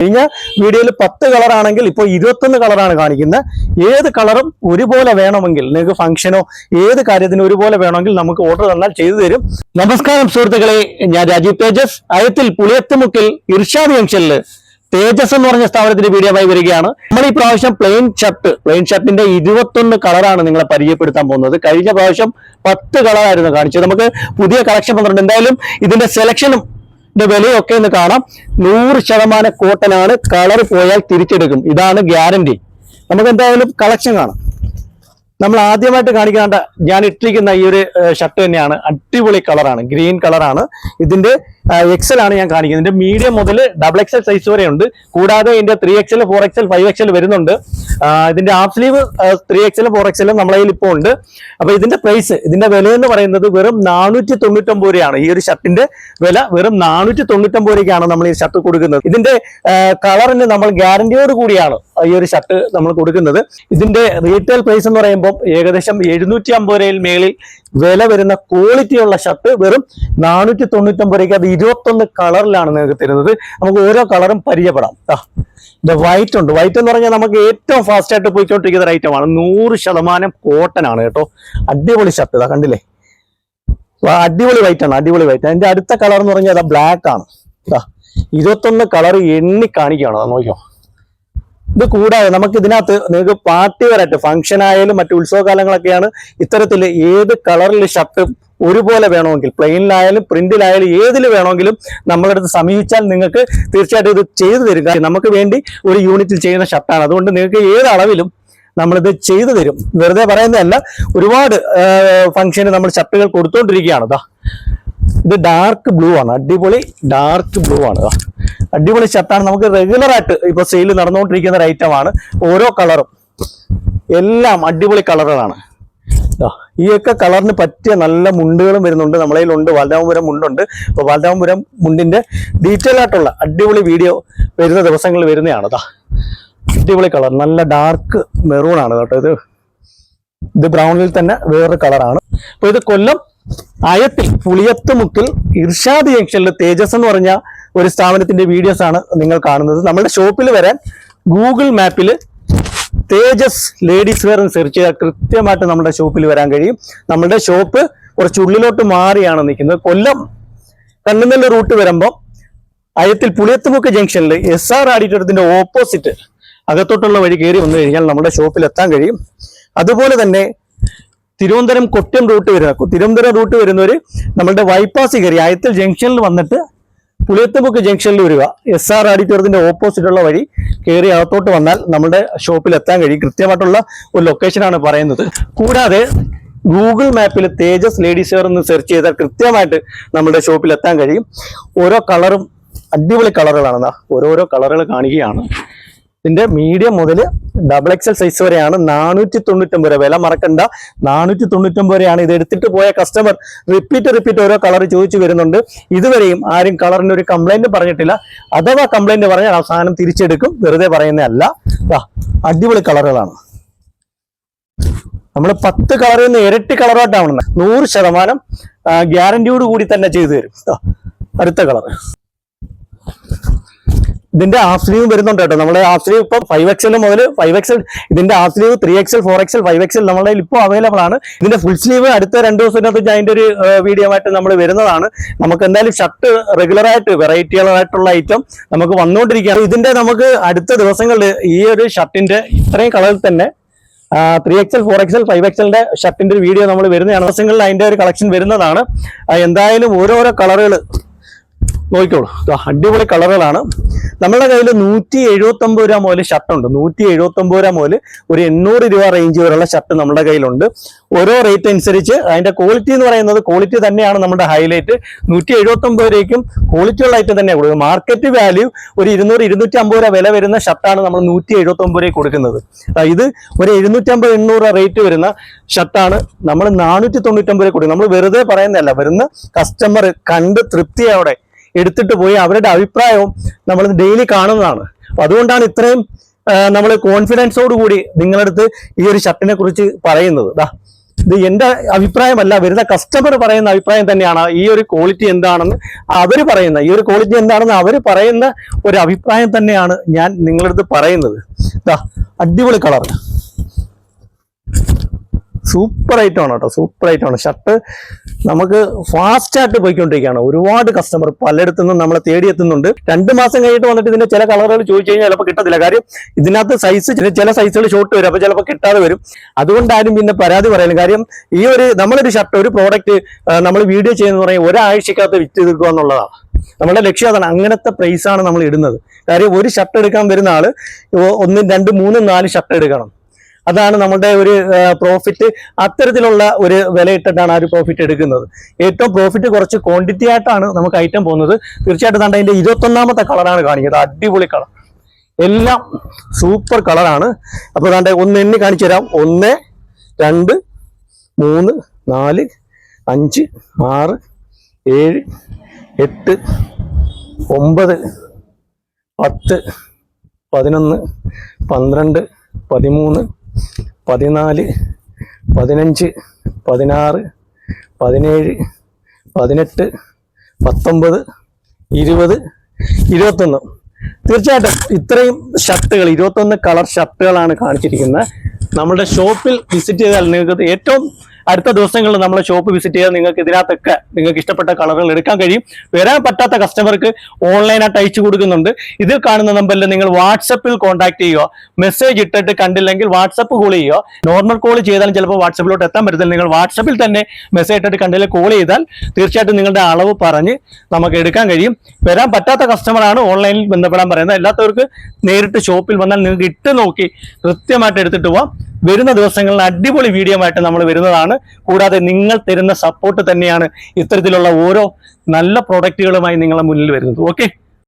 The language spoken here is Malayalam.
കഴിഞ്ഞ വീഡിയോയിൽ പത്ത് കളറാണെങ്കിൽ ഇപ്പോൾ ഇരുപത്തൊന്ന് കളറാണ് കാണിക്കുന്നത്. ഏത് കളറും ഒരുപോലെ വേണമെങ്കിൽ നിങ്ങൾക്ക് ഫംഗ്ഷനോ ഏത് കാര്യത്തിനും ഒരുപോലെ വേണമെങ്കിൽ നമുക്ക് ഓർഡർ തന്നാൽ ചെയ്തു തരും. നമസ്കാരം സുഹൃത്തുക്കളെ ഞാൻ രാജീവ് തേജസ്. അയത്തിൽ പുളിയത്തുമുക്കിൽ ഇർഷാദ് ജംഗ്ഷനിൽ തേജസ് എന്ന് പറഞ്ഞ സ്ഥാപനത്തിന്റെ വീഡിയോമായി വരികയാണ്. നമ്മൾ ഈ പ്രാവശ്യം പ്ലെയിൻ ഷർട്ട് പ്ലെയിൻ ഷർട്ടിന്റെ ഇരുപത്തൊന്ന് കളറാണ് നിങ്ങളെ പരിചയപ്പെടുത്താൻ പോകുന്നത്. കഴിഞ്ഞ പ്രാവശ്യം പത്ത് കളറായിരുന്നു കാണിച്ചത്. നമുക്ക് പുതിയ കളക്ഷൻ വന്നിട്ടുണ്ട്. എന്തായാലും ഇതിന്റെ സെലക്ഷനും ഇതിന്റെ വിലയൊക്കെ ഒന്ന് കാണാം. നൂറ് ശതമാനം കോട്ടനാണ് കളർ പോയാൽ തിരിച്ചെടുക്കും. ഇതാണ് ഗ്യാരണ്ടി. നമുക്ക് എന്തായാലും കളക്ഷൻ കാണാം. നമ്മൾ ആദ്യമായിട്ട് കാണിക്കാണ്ട ഞാൻ ഇട്ടിരിക്കുന്ന ഈ ഒരു ഷർട്ട് തന്നെയാണ്. അടിപൊളി കളറാണ്. ഗ്രീൻ കളറാണ്. ഇതിന്റെ എക്സൽ ആണ് ഞാൻ കാണിക്കുന്നത്. ഇതിന്റെ മീഡിയം മുതൽ ഡബിൾ എക്സൽ സൈസ് വരെ ഉണ്ട് കൂടാതെ ഇതിന്റെ three XL four XL five XL വരുന്നുണ്ട്. ഇതിന്റെ half sleeve three XL four എക്സലും നമ്മളെ കയ്യിൽ ഇപ്പോൾ ഉണ്ട്. അപ്പൊ ഇതിന്റെ പ്രൈസ് ഇതിന്റെ വില എന്ന് പറയുന്നത് വെറും നാനൂറ്റി തൊണ്ണൂറ്റൊമ്പത് രൂപയാണ്. ഈ ഒരു ഷർട്ടിന്റെ വില വെറും നാനൂറ്റി തൊണ്ണൂറ്റൊമ്പത് രൂപയ്ക്കാണ് നമ്മൾ ഈ ഷർട്ട് കൊടുക്കുന്നത്. ഇതിന്റെ കളറിന് നമ്മൾ ഗ്യാരണ്ടിയോട് കൂടിയാണ് ഈ ഒരു ഷർട്ട് നമ്മൾ കൊടുക്കുന്നത്. ഇതിന്റെ റീറ്റെയിൽ പ്രൈസ് എന്ന് പറയുമ്പോൾ ഏകദേശം എഴുന്നൂറ്റി അമ്പത് രൂപയിൽ മേളിൽ വില വരുന്ന ക്വാളിറ്റി ഉള്ള ഷർട്ട് വെറും നാനൂറ്റി തൊണ്ണൂറ്റൊമ്പത് രൂപയ്ക്ക് അത് ഇരുപത്തൊന്ന് കളറിലാണ് നിങ്ങൾക്ക് തരുന്നത്. നമുക്ക് ഓരോ കളറും പരിചയപ്പെടാം. ഇത് വൈറ്റ് ഉണ്ട്. വൈറ്റ് എന്ന് പറഞ്ഞാൽ നമുക്ക് ഏറ്റവും ഫാസ്റ്റ് ആയിട്ട് പോയിക്കൊണ്ടിരിക്കുന്ന ഒരു ഐറ്റമാണ് നൂറ് ശതമാനം കോട്ടൺ ആണ് കേട്ടോ. അടിപൊളി ഷർട്ട് ഇതാ കണ്ടില്ലേ? അടിപൊളി വൈറ്റ് ആണ് അടിപൊളി വൈറ്റ് അതിന്റെ അടുത്ത കളർ എന്ന് പറഞ്ഞാൽ ബ്ലാക്ക് ആണ്. ഇരുപത്തൊന്ന് കളർ എണ്ണി കാണിക്കുകയാണ് നോക്കിയോ? ഇത് കൂടാതെ നമുക്ക് ഇതിനകത്ത് നിങ്ങൾക്ക് പാർട്ടി വരായിട്ട് ഫംഗ്ഷൻ ആയാലും മറ്റു ഉത്സവകാലങ്ങളൊക്കെയാണ് ഇത്തരത്തിൽ ഏത് കളറിൽ ഷർട്ട് ഒരുപോലെ വേണമെങ്കിൽ പ്ലെയിനിലായാലും പ്രിന്റിലായാലും ഏതിൽ വേണമെങ്കിലും നമ്മളടുത്ത് സമീപിച്ചാൽ നിങ്ങൾക്ക് തീർച്ചയായിട്ടും ഇത് ചെയ്തു തരിക നമുക്ക് വേണ്ടി ഒരു യൂണിറ്റിൽ ചെയ്യുന്ന ഷർട്ടാണ് അതുകൊണ്ട് നിങ്ങൾക്ക് ഏത് അളവിലും നമ്മളിത് ചെയ്തു തരും. വെറുതെ പറയുന്നതല്ല ഒരുപാട് ഫംഗ്ഷന് നമ്മൾ ഷർട്ടുകൾ കൊടുത്തുകൊണ്ടിരിക്കുകയാണ് ഇത് ഡാർക്ക് ബ്ലൂ ആണ്. അടിപൊളി ഡാർക്ക് ബ്ലൂ ആണ്. അടിപൊളി ഷർട്ടാണ്. നമുക്ക് റെഗുലർ ആയിട്ട് ഇപ്പൊ സെയിൽ നടന്നുകൊണ്ടിരിക്കുന്ന ഒരു ഐറ്റം ആണ്. ഓരോ കളറും എല്ലാം അടിപൊളി കളറുകളാണ് ഈ ഒക്കെ കളറിന് പറ്റിയ നല്ല മുണ്ടുകളും വരുന്നുണ്ട് നമ്മളെ ഉണ്ട് ബാലരാമപുരം മുണ്ടുണ്ട്. അപ്പൊ ബാലരാമപുരം മുണ്ടിന്റെ ഡീറ്റെയിൽ ആയിട്ടുള്ള അടിപൊളി വീഡിയോ വരുന്ന ദിവസങ്ങളിൽ വരുന്നതാണ്. അടിപൊളി കളർ നല്ല ഡാർക്ക് മെറൂൺ ആണ് കേട്ടോ ഇത്. ഇത് ബ്രൗണിൽ തന്നെ വേറൊരു കളറാണ് അപ്പൊ ഇത് കൊല്ലം അയത്തിൽ പുളിയത്ത് മുക്കിൽ ഇർഷാദ് ജംഗ്ഷനിൽ തേജസ് എന്ന് പറഞ്ഞ ഒരു സ്ഥാപനത്തിന്റെ വീഡിയോസ് ആണ് നിങ്ങൾ കാണുന്നത്. നമ്മുടെ ഷോപ്പിൽ വരാൻ ഗൂഗിൾ മാപ്പിൽ തേജസ് ലേഡീസ് വെയർ എന്ന് സെർച്ച് ചെയ്താൽ കൃത്യമായിട്ട് നമ്മുടെ ഷോപ്പിൽ വരാൻ കഴിയും. നമ്മുടെ ഷോപ്പ് കുറച്ച് ഉള്ളിലോട്ട് മാറിയാണ് നിൽക്കുന്നത്. കൊല്ലം കണ്ണുനെല്ല് റൂട്ട് വരുമ്പോൾ അയത്തിൽ പുളിയത്തുമുക്ക് ജംഗ്ഷനിൽ എസ് ആർ ആഡിറ്റോറിയത്തിന്റെ ഓപ്പോസിറ്റ് അകത്തോട്ടുള്ള വഴി കയറി വന്നു കഴിഞ്ഞാൽ നമ്മുടെ ഷോപ്പിൽ എത്താൻ കഴിയും. അതുപോലെ തന്നെ തിരുവനന്തപുരം കൊട്ടയം റൂട്ട് വരുന്ന തിരുവനന്തപുരം റൂട്ട് വരുന്നവർ നമ്മളുടെ ബൈപ്പാസ് കയറി അയത്തിൽ ജംഗ്ഷനിൽ വന്നിട്ട് പുളിയത്തുമുക്ക് ജംഗ്ഷനിൽ വരിക. എസ് ആർ ആഡിറ്റോറിയത്തിന്റെ ഓപ്പോസിറ്റുള്ള വഴി കയറി അകത്തോട്ട് വന്നാൽ നമ്മുടെ ഷോപ്പിൽ എത്താൻ കഴിയും. കൃത്യമായിട്ടുള്ള ഒരു ലൊക്കേഷനാണ് പറയുന്നത്. കൂടാതെ ഗൂഗിൾ മാപ്പിൽ തേജസ് ലേഡീസ് വെയർ എന്ന് സെർച്ച് ചെയ്താൽ കൃത്യമായിട്ട് നമ്മുടെ ഷോപ്പിൽ എത്താൻ കഴിയും. ഓരോ കളറും അടിപൊളി കളറുകളാണ് ഓരോരോ കളറുകൾ കാണുകയാണ്. ഇതിന്റെ മീഡിയം മുതൽ ഡബിൾ എക്സൽ സൈസ് വരെയാണ്. നാനൂറ്റി തൊണ്ണൂറ്റൊമ്പത് രൂപ. വില മറക്കണ്ട. നാനൂറ്റി തൊണ്ണൂറ്റൊമ്പത് രൂപയാണ്. ഇത് എടുത്തിട്ട് പോയ കസ്റ്റമർ റിപ്പീറ്റ് റിപ്പീറ്റ് ഓരോ കളർ ചോദിച്ചു വരുന്നുണ്ട്. ഇതുവരെയും ആരും കളറിന് ഒരു കംപ്ലൈന്റ് പറഞ്ഞിട്ടില്ല. അഥവാ കംപ്ലൈന്റ് പറഞ്ഞാൽ ആ സാധനം തിരിച്ചെടുക്കും. വെറുതെ പറയുന്നതല്ല. അടിപൊളി കളറുകളാണ് നമ്മൾ പത്ത് കളറിൽ നിന്ന് ഇരട്ടി കളറായിട്ടാണ് നൂറ് ശതമാനം ഗ്യാരണ്ടിയോട് കൂടി തന്നെ ചെയ്തു തരും. അടുത്ത കളർ ഇതിന്റെ ഹാഫ് സ്ലീവ് വരുന്നുണ്ട് കേട്ടോ. നമ്മുടെ ഹാഫ് സ്ലീവ് ഇപ്പൊ ഫൈവ് എക്സൽ മുതൽ ഫൈവ് എക്സൽ ഇതിന്റെ half sleeve three XL four XL five XL നമ്മുടെ ഇപ്പോൾ അവൈലബിൾ ആണ്. ഇതിന്റെ ഫുൾ സ്ലീവ് അടുത്ത രണ്ട് ദിവസത്തിനകത്ത് അതിന്റെ ഒരു വീഡിയോ ആയിട്ട് നമ്മൾ വരുന്നതാണ്. നമുക്ക് എന്തായാലും ഷർട്ട് റെഗുലർ ആയിട്ട് വെറൈറ്റികളായിട്ടുള്ള ഐറ്റം നമുക്ക് വന്നുകൊണ്ടിരിക്കുകയാണ് ഇതിന്റെ നമുക്ക് അടുത്ത ദിവസങ്ങളിൽ ഈ ഒരു ഷർട്ടിന്റെ ഇത്രയും കളറിൽ തന്നെ three XL four XL five എക്സലിന്റെ ഷർട്ടിന്റെ ഒരു വീഡിയോ നമ്മൾ വരുന്ന ദിവസങ്ങളിൽ അതിന്റെ ഒരു കളക്ഷൻ വരുന്നതാണ്. എന്തായാലും ഓരോരോ കളറുകൾ നോക്കിക്കോളൂ. അടിപൊളി കളറുകളാണ്. നമ്മുടെ കയ്യിൽ നൂറ്റി എഴുപത്തി ഒമ്പത് രൂപ മുതൽ ഷർട്ട് ഉണ്ട് നൂറ്റി എഴുപത്തി ഒമ്പത് രൂപ മുതൽ ഒരു എണ്ണൂറ് രൂപ റേഞ്ച് വരെയുള്ള ഷർട്ട് നമ്മുടെ കയ്യിലുണ്ട്. ഓരോ റേറ്റ് അനുസരിച്ച് അതിന്റെ ക്വാളിറ്റി എന്ന് പറയുന്നത് ക്വാളിറ്റി തന്നെയാണ് നമ്മുടെ ഹൈലൈറ്റ് നൂറ്റി എഴുപത്തി ഒമ്പത് രൂപയ്ക്കും ക്വാളിറ്റി ഉള്ള ഐറ്റം തന്നെയാണ് കൊടുക്കുന്നത്. മാർക്കറ്റ് വാല്യൂ ഒരു ഇരുന്നൂറ് ഇരുന്നൂറ്റി അമ്പത് രൂപ വില വരുന്ന ഷർട്ടാണ് നമ്മൾ നൂറ്റി എഴുപത്തി ഒമ്പത് രൂപ കൊടുക്കുന്നത് ഇത് ഒരു എഴുന്നൂറ്റമ്പത് എണ്ണൂറ് രൂപ റേറ്റ് വരുന്ന ഷർട്ടാണ് നമ്മൾ നാനൂറ്റി തൊണ്ണൂറ്റമ്പത് രൂപ കൊടുക്കുന്നത്. നമ്മൾ വെറുതെ പറയുന്നതല്ല വരുന്ന കസ്റ്റമർ കണ്ട് തൃപ്തിയോടെ എടുത്തിട്ട് പോയി അവരുടെ അഭിപ്രായവും നമ്മൾ ഡെയിലി കാണുന്നതാണ്. അതുകൊണ്ടാണ് ഇത്രയും നമ്മൾ കോൺഫിഡൻസോട് കൂടി നിങ്ങളടുത്ത് ഈ ഒരു ഷർട്ടിനെ കുറിച്ച് പറയുന്നത്. ദാ ഇത് എന്റെ അഭിപ്രായമല്ല വരുന്ന കസ്റ്റമർ പറയുന്ന അഭിപ്രായം തന്നെയാണ്. ഈ ഒരു ക്വാളിറ്റി എന്താണെന്ന് അവർ പറയുന്ന ഈ ഒരു ക്വാളിറ്റി എന്താണെന്ന് അവർ പറയുന്ന ഒരു അഭിപ്രായം തന്നെയാണ് ഞാൻ നിങ്ങളടുത്ത് പറയുന്നത്. അടിപൊളി കളർ സൂപ്പർ ഐറ്റമാണ് കേട്ടോ സൂപ്പർ ഐറ്റമാണ് ഷർട്ട് നമുക്ക് ഫാസ്റ്റ് ആയിട്ട് പോയിക്കൊണ്ടിരിക്കുകയാണ്. ഒരുപാട് കസ്റ്റമർ പലയിടത്തു നിന്നും നമ്മളെ തേടിയെത്തുന്നുണ്ട് രണ്ട് മാസം കഴിഞ്ഞിട്ട് വന്നിട്ട് ഇതിന്റെ ചില കളറുകൾ ചോദിച്ചു കഴിഞ്ഞാൽ ചിലപ്പോൾ കിട്ടത്തില്ല. കാര്യം ഇതിനകത്ത് സൈസ് ചില സൈസുകൾ ഷോർട്ട് വരും. അപ്പോൾ ചിലപ്പോൾ കിട്ടാതെ വരും. അതുകൊണ്ടാരും പിന്നെ പരാതി പറയുന്നത് കാര്യം ഈ ഒരു നമ്മളൊരു ഷർട്ട് ഒരു പ്രോഡക്റ്റ് നമ്മൾ വീഡിയോ ചെയ്യുന്ന പറയും ഒരാഴ്ചക്കകത്ത് വിറ്റ് തീർക്കുക എന്നുള്ളതാണ്. നമ്മുടെ ലക്ഷ്യം അതാണ്. അങ്ങനത്തെ പ്രൈസാണ് നമ്മൾ ഇടുന്നത്. കാര്യം ഒരു ഷർട്ട് എടുക്കാൻ വരുന്ന ആൾ ഒന്നും രണ്ടും മൂന്നും നാല് ഷർട്ട് എടുക്കണം. അതാണ് നമ്മുടെ ഒരു പ്രോഫിറ്റ് അത്തരത്തിലുള്ള ഒരു വില ഇട്ടിട്ടാണ് ആ ഒരു പ്രോഫിറ്റ് എടുക്കുന്നത്. ഏറ്റവും പ്രോഫിറ്റ് കുറച്ച് ക്വാണ്ടിറ്റി ആയിട്ടാണ് നമുക്ക് ഐറ്റം പോകുന്നത്. തീർച്ചയായിട്ടും താണ്ട അതിന്റെ ഇരുപത്തൊന്നാമത്തെ കളറാണ് കാണിക്കുന്നത്. അടിപൊളി കളർ എല്ലാം സൂപ്പർ കളറാണ് അപ്പോൾ താണ്ടെ ഒന്ന് എണ്ണി കാണിച്ചു തരാം. ഒന്ന് രണ്ട് മൂന്ന് നാല് അഞ്ച് ആറ് ഏഴ് എട്ട് ഒമ്പത് പത്ത് പതിനൊന്ന് പന്ത്രണ്ട് പതിമൂന്ന് പതിനാല് പതിനഞ്ച് പതിനാറ് പതിനേഴ് പതിനെട്ട് പത്തൊമ്പത് ഇരുപത് ഇരുപത്തൊന്ന്. തീർച്ചയായിട്ടും ഇത്രയും ഷർട്ടുകൾ ഇരുപത്തൊന്ന് കളർ ഷർട്ടുകളാണ് കാണിച്ചിരിക്കുന്നത്. നമ്മുടെ ഷോപ്പിൽ വിസിറ്റ് ചെയ്താൽ നിങ്ങൾക്ക് ഏറ്റവും അടുത്ത ദിവസങ്ങളിൽ നമ്മളെ ഷോപ്പ് വിസിറ്റ് ചെയ്താൽ നിങ്ങൾക്ക് ഇതിനകത്തൊക്കെ നിങ്ങൾക്ക് ഇഷ്ടപ്പെട്ട കളറുകൾ എടുക്കാൻ കഴിയും. വരാൻ പറ്റാത്ത കസ്റ്റമർക്ക് ഓൺലൈനായിട്ട് അയച്ചു കൊടുക്കുന്നുണ്ട്. ഇതിൽ കാണുന്ന നമ്പറിൽ നിങ്ങൾ വാട്സപ്പിൽ കോൺടാക്ട് ചെയ്യുക. മെസ്സേജ് ഇട്ടിട്ട് കണ്ടില്ലെങ്കിൽ വാട്സപ്പ് കോൾ ചെയ്യുക. നോർമൽ കോൾ ചെയ്താലും ചിലപ്പോൾ വാട്സപ്പിലോട്ട് എത്താൻ പറ്റത്തില്ല. നിങ്ങൾ വാട്സപ്പിൽ തന്നെ മെസ്സേജ് ഇട്ടിട്ട് കണ്ടില്ലെങ്കിൽ കോൾ ചെയ്താൽ തീർച്ചയായിട്ടും നിങ്ങളുടെ അളവ് പറഞ്ഞ് നമുക്ക് എടുക്കാൻ കഴിയും. വരാൻ പറ്റാത്ത കസ്റ്റമറാണ് ഓൺലൈനിൽ ബന്ധപ്പെടാൻ പറയുന്നത്. അല്ലാത്തവർക്ക് നേരിട്ട് ഷോപ്പിൽ വന്നാൽ നിങ്ങൾക്ക് ഇട്ട് നോക്കി കൃത്യമായിട്ട് എടുത്തിട്ട് പോവാം. വരുന്ന ദിവസങ്ങളിൽ അടിപൊളി വീഡിയോ ആയിട്ട് നമ്മൾ വരുന്നതാണ്. കൂടാതെ നിങ്ങൾ തരുന്ന സപ്പോർട്ട് തന്നെയാണ് ഇത്തരത്തിലുള്ള ഓരോ നല്ല പ്രോഡക്റ്റുകളുമായി നിങ്ങളുടെ മുന്നിൽ വരുന്നത്. ഓക്കെ